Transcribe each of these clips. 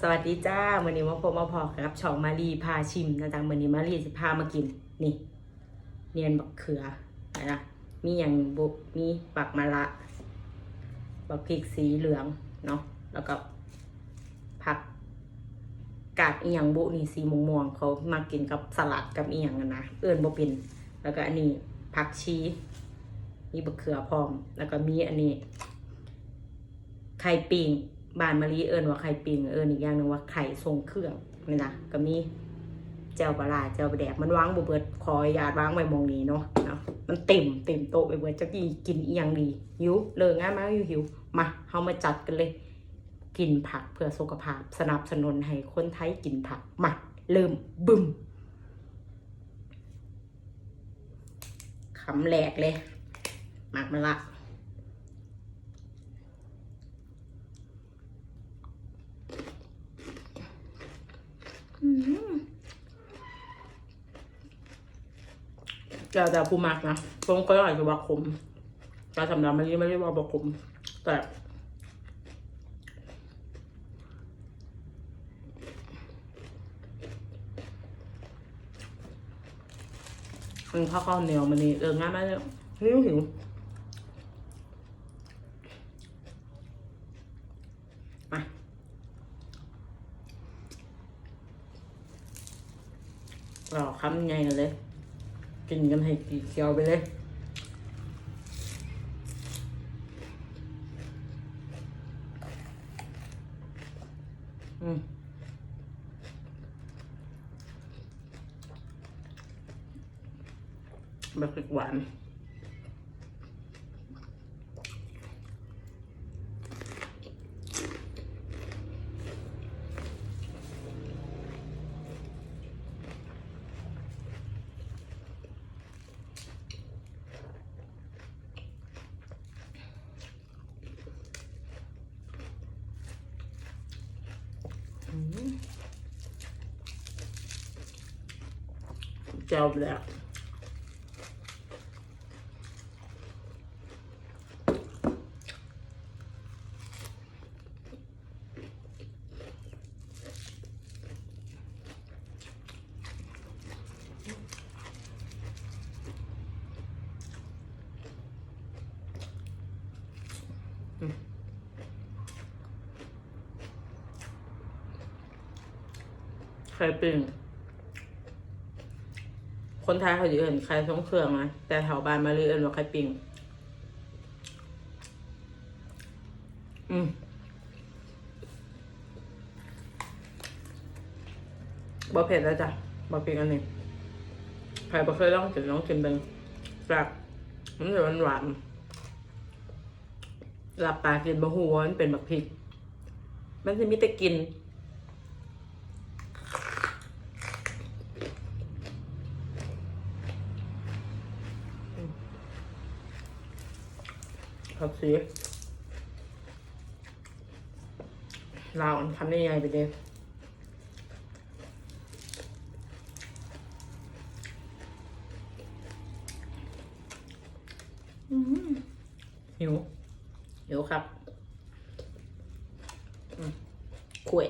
สวัสดีจ้าวันนี้มาพบมาพอกับช่องมารีพาชิมนะจ๊ะวันนี้มารีสิพามากิน นี่ เนียนบักเขือนะมีอย่างบุมีปักมะละบักพริกสีเหลืองเนาะแล้วก็ผักกาดอีหยังบุนี่สีม่วงๆเขามากินกับสลัดกับอีหยังนะเอิญบ่เป็นแล้วก็อันนี้ผักชีมีบักเขือพร้อม แล้วก็มีอันนี้ไข่ปิง บานมะลิเอิญว่าไข่ปิงเอิญอีกอย่างหนึ่งว่าไข่ทรงเครื่องนี่นะก็มีแจวปลาร้าแจวปลาแดกมันวางบ่เบิดขออนุญาตวางไว้มองนี้เนาะเนาะมันเต็มเต็มโต๊ะไปเบิดจะกินกินอีหยังดีหิวเลิกงานมาอยู่หิวมาเฮามาจัดกันเลย กินผักเพื่อสุขภาพ สนับสนุนให้คนไทยกินผักมาเริ่มบึมคำแรกเลยหมักมันละ จะแต่ผู้มักนะผมก็อาจจะว่าขมแต่สำหรับมันนี่ไม่ได้ว่าบอกขมแต่มันข้าวข้าวเหนียวมันนี่เออง่ายมากเลยหิวหิว เราคำไงกันเลย กินกันให้กี่เคียวไปเลยอืมแบบหวาน เจ้าไปแล้วไข่ปิ้ง คนไทยเขาจะเอื่นไข่ทรงเครื่องนะแต่แถวบ้านมาเรียกว่าไข่ปิ้งอืมบ่เผ็ดแล้วจ้ะบ่เผ็ดอันนี้ใครบ่เคยลองกินลองกินเป็นแบบมันจะหวานหวานๆหลับตากินบะฮูว่ามันเป็นแบบพริก มันจะมีแต่กลิ นผักชีลาวอันทำได้ยังไงไปเด้อืมหิวหิวครับอืมคุย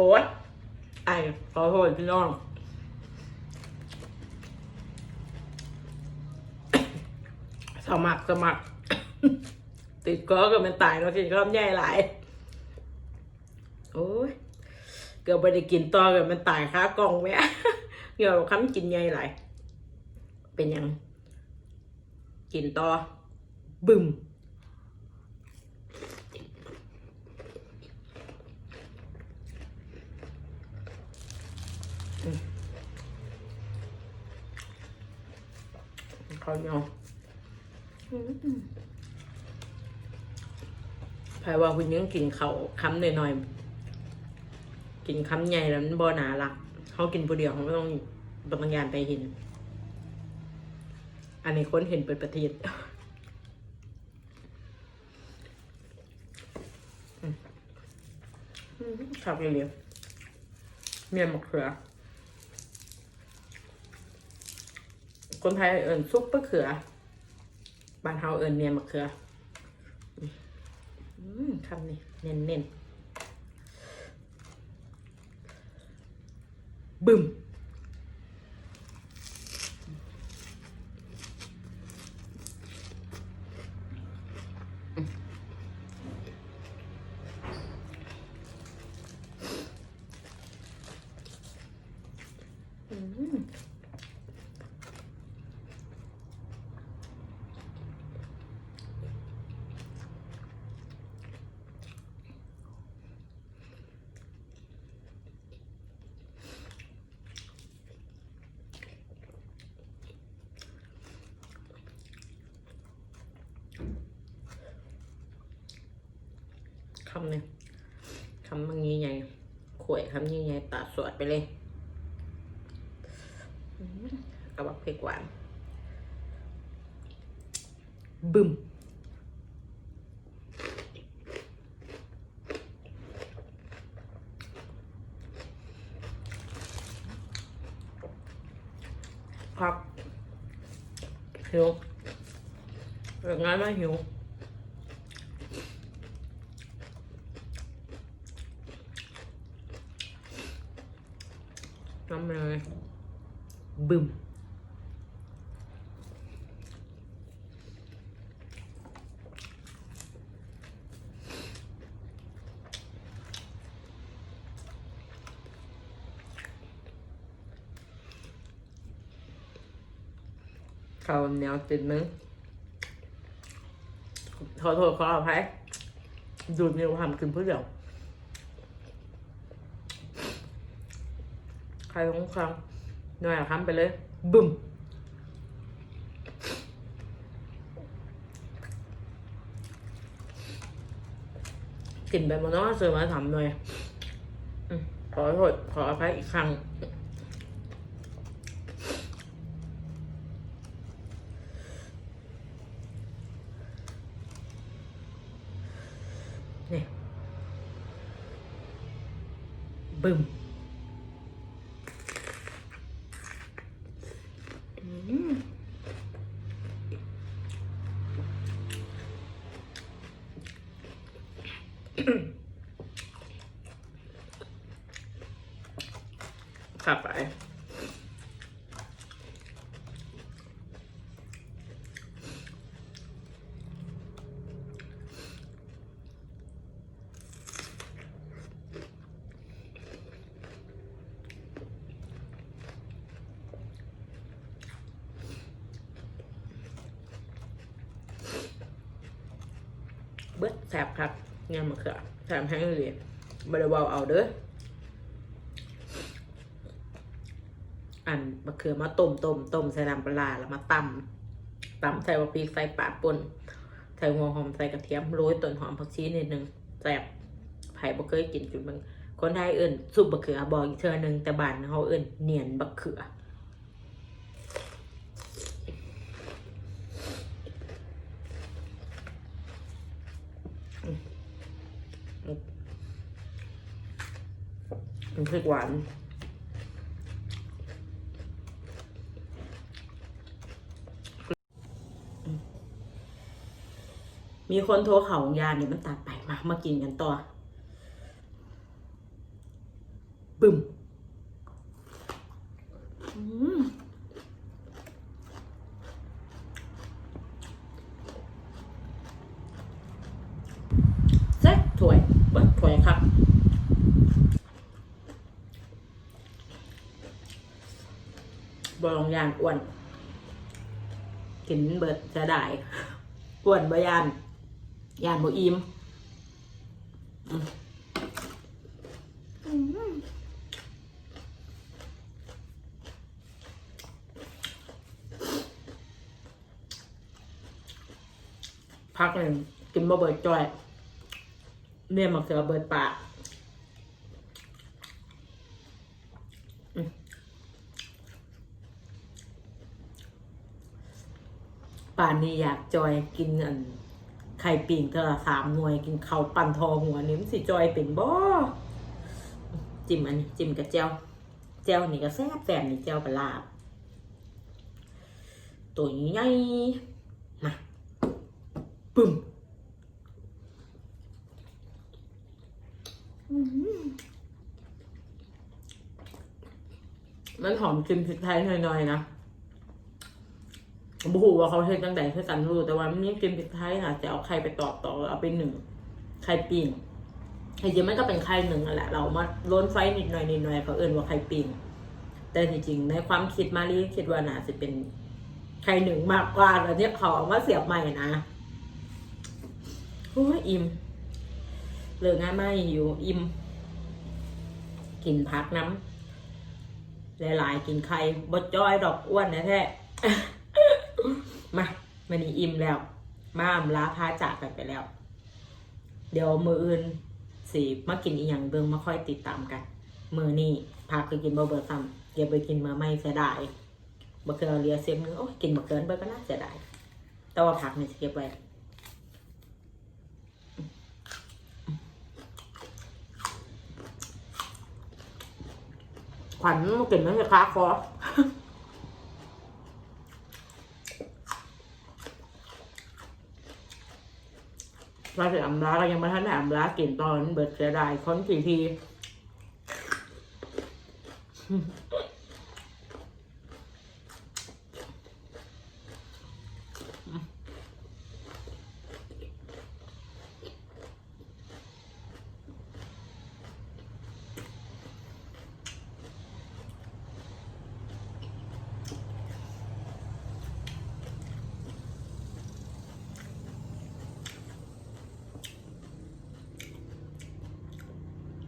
โอ๊ยไอขอโทษพี่น้องสมัครสมัคร ติดก็ก็มันตายเนาะกินข้าวใหญ่หลายโอ้ยเกือบไปได้กินต่อเกับมันตายค้ากล่องแม่เกี่ยวกับคำกินใหญ่หลายเป็นยัง กินต่อบึ้ม ข้ายวภายว่าคุณยังกินเขาคำหน่อยๆ กินคำใหญ่แล้วมันบอหนาลัก เขากินผู้เดียวเขาไม่ต้องบางยานไปเห็น อันนี้คนเห็นเปิดประเทศขับเร็วเมียนมกเขือ คนไทยเอิญซุปมะเขือบ้านเฮาเอิญเมียนมะเขืออืมคำนี้เน้นเน้นบึ้ม คำเนี่ยคำมันงี้ไงข่วยคำนี้ไงตัดสวดไปเลยกับบักเพกหวาน บึมครับหิว เรื่องงานไม่หิวน้ำเลยบึมเขาแนวติดมึง ขอโทษขออภัยดูดนิ้วทำขึ้นเพื่อเดียวใครของคำหน่อยทำไปเลย บึ้มกลิ่นแบบมันต้องเสริมมาทำหน่อยขอโทษขออภัยอีกครั้ง นี่บึมอืมขับไป เบิด แสบครับงานมะเขือแสบแห้งเลยบริวาเอาเด้ออันมะเขือมาต้มต้มต้มใส่น้ำปลาแล้วมาตำตำใส่บะพริกใส่ปลาป่นใส่หัวหอมใส่กระเทียมโรยต้นหอมผักชีนิดนึงแสบไผ่บ่เคยกินจุดมึงคนไทยเอิ่นซุปบะเขือบอกอีกเทื่อหนึงแต่บ้านเขาเอิ่นเนียนบะเขือ มันคือหวานมีคนโทรเขาของยาเนี่ยมันตัดไปมามากินกันต่อบึ้มอืมเซ็ตถ้วยเปิดถ้วยครับ บอลง ยานอ้วน กินเบิดจะได้อ้วนบยานยานบอิมพักหนึ่งกินบ่เบิดจ่อยเมียมักเสือเบิดปาก ป่านนี้อยากจอยกินอันไข่ปิ่งเธอสามหน่วยกินเขาปั่นทอหัวนี่มันสิจอยเป็นบ่จิ้มอันนี้จิ้มกับเจียวเจียวนี่ก็แซ่บแซ่บนี่เจียวปลาร้าตัวใหญ่มาปึ้มมันหอมกลิ่นพริกไทยหน่อยๆนะ บอกว่าเขาเฮ็ดตั้งแต่เพื่อกันรูแต่ว่ามันมีกินพริกไทยค่ะจะเอาไข่ไปตอกต่อเอาไปหนึ่งไข่ปิ้งจริงๆมันก็เป็นไข่หนึ่งนั่นแหละ เรามาล้นไฟนิดหน่อยนิดหน่อยเขาเอื่นว่าไข่ปิ้งแต่จริงๆในความคิดมารีคิดว่าน่าจะเป็นไข่หนึ่งมากกว่าแล้วเนี่ยเขาเอามาเสียบใหม่นะโอ้ยอิ่มเหลืองานไม่อยู่อิ่มกินพักน้ำหลายๆกินไข่บดจ้อยดอกอ้วนนะแท้ มันนี้อิ่มแล้ว มาอำลาพาจากกันไปแล้ว เดี๋ยวมืออื่นสิมากินอีหยังเบิงมาค่อยติดตามกัน มือนี่พักคือกินบ่เบิดซ้ำเก็บไปกินมือไม่เสียดายบ่เคยเอาเลียเสียมือโอ้ยกินบ่เกินเบิดก็น่าเสียดายแต่ว่าผักนี่สิเก็บไว้ขวัญกินไม่ใช่ค้าคอ เราถึงอำลาเรายังไม่ทันได้อำลากินตอนเบิดเสียดายคนสี่ที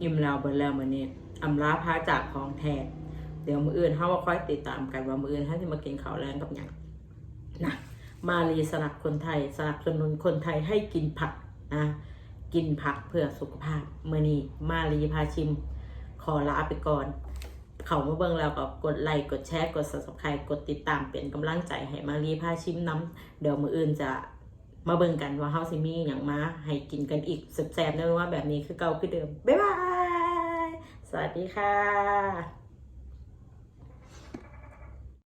อิ่มแล้วเบิดแล้วมื้อนี้อำลาพาจากของแท้เดี๋ยวมื้ออื่นเฮามาค่อยติดตามกันว่ามื้ออื่นเฮาสิมากินข้าวแรงกับหยังนะมารีสนับคนไทยสนับสนุนคนไทยให้กินผักนะกินผักเพื่อสุขภาพมื้อนี้มารีพาชิม ขอลาไปก่อนเขามาเบิ่งแล้วก็กดไลค์กดแชร์กด subscribe กดติดตามเป็นกำลังใจให้มารีพาชิมน้ำเดี๋ยวมื้ออื่นจะมาเบิ่งกันว่าเฮาสิมีอย่างมาให้กินกันอีกแซ่บๆแน่นอนว่าแบบนี้คือเก่าคือเดิม บ๊ายบาย สวัสดีค่ะ